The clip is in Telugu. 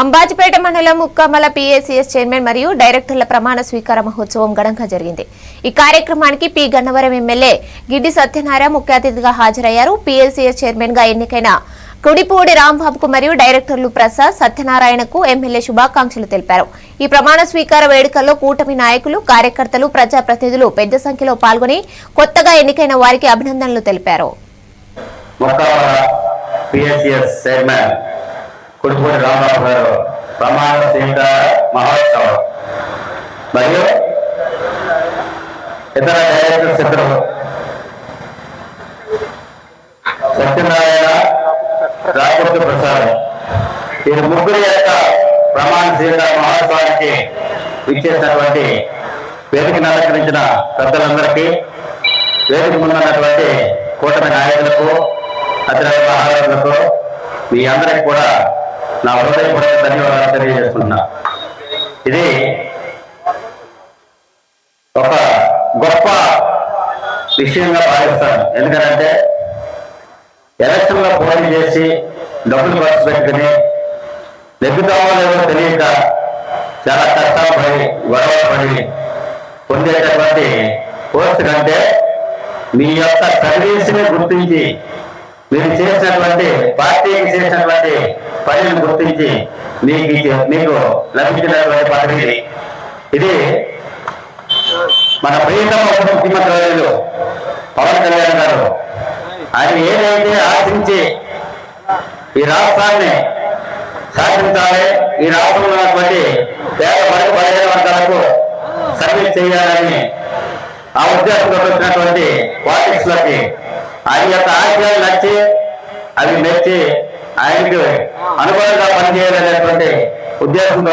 అంబాజీపేట మండలం ముక్కమల పిఏసీఎస్ చైర్మన్ మరియు డైరెక్టర్ల ప్రమాణ స్వీకార మహోత్సవం ఘనంగా జరిగింది. ఈ కార్యక్రమానికి పి. గన్నవరం ఎమ్మెల్యే గిడ్డి సత్యనారాయణ ముఖ్య అతిథిగా హాజరయ్యారు. పిఎల్సీఎస్ చైర్మన్గా ఎన్నికైన కుడిపూడి రాంబాబుకు మరియు డైరెక్టర్లు ప్రసాద్ సత్యనారాయణకు ఎమ్మెల్యే శుభాకాంక్షలు తెలిపారు. ఈ ప్రమాణ స్వీకార వేడుకల్లో కూటమి నాయకులు కార్యకర్తలు ప్రజాప్రతినిధులు పెద్ద సంఖ్యలో పాల్గొని కొత్తగా ఎన్నికైన వారికి అభినందనలు తెలిపారు. చైర్మన్ కుడిపూడి రాంబాబు గారు ప్రమాణ స్వీకార మహోత్సవం. మరియు ఇతర డైరెక్టర్ ఇద్దరు. సత్యనారాయణ రాజపూర్తి ప్రసాద్. ఈ ముగ్గురు యొక్క ప్రమాణ స్వీకార మహోత్సవానికి ఇచ్చేసినటువంటి వేదికను అలంకరించిన పెద్దలందరికీ వేదిక ముందున్నటువంటి కూటమి నాయకులకు అతిరథ మహారాజులకు మీ అందరికి కూడా నా హృదయపూర్వక ధన్యవాదాలు తెలియజేస్తున్నా. ఇది ఒక గొప్ప విషయంగా భావిస్తాను. ఎందుకంటే ఎలక్షన్లో పోటీ చేసి డబ్బులు ఖర్చు పెట్టుకుని నెగ్గుతామో లేదో తెలియక చాలా కష్టాలు పడి గొడవ పడి పొందేటటువంటి పోస్ట్ కంటే మీ యొక్క సర్వీస్ని గుర్తించి మీరు చేసినటువంటి పార్టీకి చేసినటువంటి పనిని గుర్తించి మీకు మీకు లభించినటువంటి పదవి ఇది. మన ప్రియతమ ఉప ముఖ్యమంత్రి పవన్ కళ్యాణ్ గారు ఆయన ఏదైతే ఆశించి ఈ రాష్ట్రాన్ని సాధించాలి ఈ రాష్ట్రంలో ఉన్నటువంటి ఆ ఉద్దేశంతో వచ్చినటువంటి పాలిటిక్స్లోకి ఆయన యొక్క ఆశయాలు నచ్చి అవి మెచ్చి ఆయనకి అనుగుణంగా పనిచేయాలనేటువంటి ఉద్దేశంతో